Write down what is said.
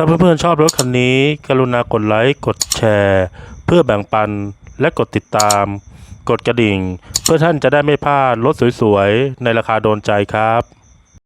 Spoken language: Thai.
ถ้าเพื่อนๆชอบรถคันนี้ กรุณากดไลค์ กดแชร์ เพื่อแบ่งปันและกดติดตาม กดกระดิ่ง เพื่อท่านจะได้ไม่พลาดรถสวยๆ ในราคาโดนใจครับ